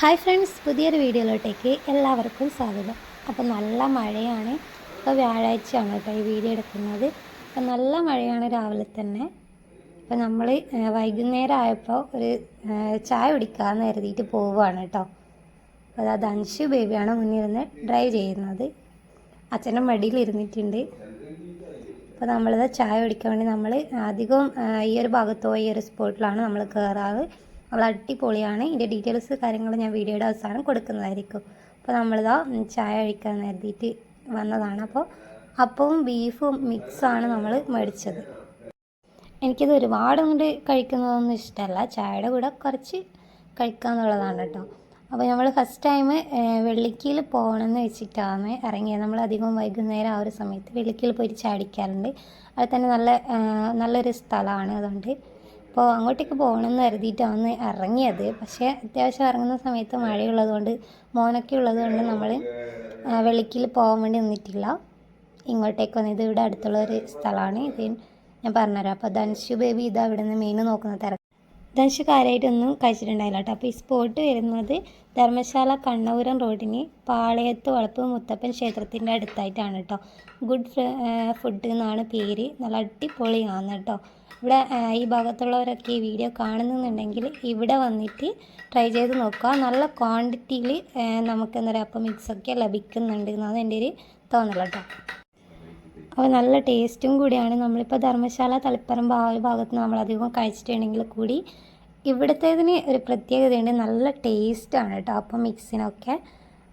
Hi friends പുതിയൊരു വീഡിയോയിലോട്ടേക്ക് എല്ലാവർക്കും സ്വാഗതം. അപ്പോൾ നല്ല മഴയാണ്. ഇപ്പോൾ വ്യാഴാഴ്ചയാണ് കേട്ടോ ഈ വീഡിയോ എടുക്കുന്നത്. അപ്പോൾ നല്ല മഴയാണ് രാവിലെ തന്നെ. അപ്പോൾ നമ്മൾ വൈകുന്നേരം ആയപ്പോൾ ഒരു ചായ കുടിക്കാമെന്ന് കരുതിയിട്ട് പോവുകയാണ് കേട്ടോ. അപ്പോൾ അത് അൻഷു ബേബിയാണ് മുന്നിരുന്ന് ഡ്രൈവ് ചെയ്യുന്നത്. അച്ഛന്റെ മടിയിലിരുന്നിട്ടുണ്ട് അപ്പോൾ നമ്മളിത് ചായ കുടിക്കാൻ വേണ്ടി നമ്മൾ അധികവും ഈ ഒരു ഭാഗത്തോ ഈ ഒരു സ്പോട്ടിലാണ് നമ്മൾ കയറാറ്. നമ്മൾ അടിപൊളിയാണ്. ഇതിന്റെ ഡീറ്റെയിൽസ് കാര്യങ്ങൾ ഞാൻ വീഡിയോയുടെ അവസാനം കൊടുക്കുന്നതായിരിക്കും. അപ്പോൾ നമ്മളിതാ ചായ കഴിക്കാൻ കരുതിയിട്ട് വന്നതാണ്. അപ്പോൾ അപ്പവും ബീഫും മിക്സാണ് നമ്മൾ മേടിച്ചത്. എനിക്കിത് ഒരുപാട് കൊണ്ട് കഴിക്കുന്നതൊന്നും ഇഷ്ടമല്ല ചായയുടെ കൂടെ കുറച്ച് കഴിക്കുക എന്നുള്ളതാണ് കേട്ടോ അപ്പോൾ നമ്മൾ ഫസ്റ്റ് ടൈം വെള്ളിക്കയിൽ പോകണമെന്ന് വെച്ചിട്ടാണ് ഇറങ്ങിയത്. നമ്മൾ അധികം വൈകുന്നേരം ആ ഒരു സമയത്ത് വെള്ളിക്കയിൽ പോയിട്ട് ചാടിക്കാറുണ്ട് അത് തന്നെ നല്ല നല്ലൊരു സ്ഥലമാണ് അതുകൊണ്ട് അപ്പോൾ അങ്ങോട്ടേക്ക് പോകണമെന്ന് കരുതിയിട്ടാണ് ഇറങ്ങിയത്. പക്ഷേ അത്യാവശ്യം ഇറങ്ങുന്ന സമയത്ത് മഴയുള്ളതുകൊണ്ട് മോനൊക്കെ ഉള്ളതുകൊണ്ട് നമ്മൾ വെളിക്കിൽ പോകാൻ വേണ്ടി നിന്നിട്ടില്ല. ഇങ്ങോട്ടേക്ക് വന്നത് ഇവിടെ അടുത്തുള്ള ഒരു സ്ഥലമാണ്. ഇത് ഞാൻ പറഞ്ഞുതരാം. അപ്പോൾ ധനുഷു ബേബി ഇതാ ഇവിടെ നിന്ന് മീൻ നോക്കുന്ന തിരക്ക് ധൻഷു കാര്യമായിട്ടൊന്നും കഴിച്ചിട്ടുണ്ടായില്ല കേട്ടോ. അപ്പോൾ ഈ സ്പോട്ട് വരുന്നത് ധർമ്മശാല കണ്ണപുരം റോഡിന് പാളയത്ത് വളപ്പ് മുത്തപ്പൻ ക്ഷേത്രത്തിന്റെ അടുത്തായിട്ടാണ് കേട്ടോ. ഗുഡ് ഫുഡ് എന്നാണ് പേര്. നല്ല അടിപൊളിയാണ് കേട്ടോ. ഇവിടെ ഈ ഭാഗത്തുള്ളവരൊക്കെ ഈ വീഡിയോ കാണുന്നുണ്ടെങ്കിൽ ഇവിടെ വന്നിട്ട് ട്രൈ ചെയ്ത് നോക്കുക. നല്ല ക്വാണ്ടിറ്റിയിൽ നമുക്ക് എന്താ പറയുക അപ്പം മിക്സൊക്കെ ലഭിക്കുന്നുണ്ട് എന്നാണ് എന്റെ ഒരു തോന്നൽ കേട്ടോ. അപ്പോൾ നല്ല ടേസ്റ്റും കൂടിയാണ്. നമ്മളിപ്പോൾ ധർമ്മശാല തളിപ്പറമ്പ് ആ ഒരു ഭാഗത്ത് നമ്മൾ അധികം കഴിച്ചിട്ടുണ്ടെങ്കിൽ കൂടി ഇവിടുത്തേതിന് ഒരു പ്രത്യേകതയുണ്ട്. നല്ല ടേസ്റ്റാണ് കേട്ടോ അപ്പം മിക്സിനൊക്കെ.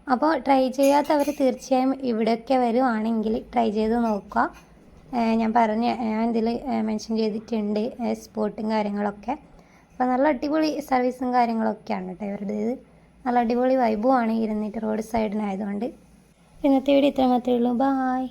അപ്പോൾ ട്രൈ ചെയ്യാത്തവർ തീർച്ചയായും ഇവിടെയൊക്കെ വരുവാണെങ്കിൽ ട്രൈ ചെയ്ത് നോക്കുക. ഞാൻ പറഞ്ഞ ഞാൻ ഇതിൽ മെൻഷൻ ചെയ്തിട്ടുണ്ട് സ്പോട്ടും കാര്യങ്ങളൊക്കെ. അപ്പോൾ നല്ല അടിപൊളി സർവീസും കാര്യങ്ങളൊക്കെയാണ് കേട്ടോ ഇവരുടേത്. നല്ല അടിപൊളി വൈബുമാണ് ഇരുന്നിട്ട് റോഡ് സൈഡിനായതുകൊണ്ട് ഇന്നത്തെ വീഡിയോ ഇത്ര മാത്രമേ ഉള്ളൂ. ബായ്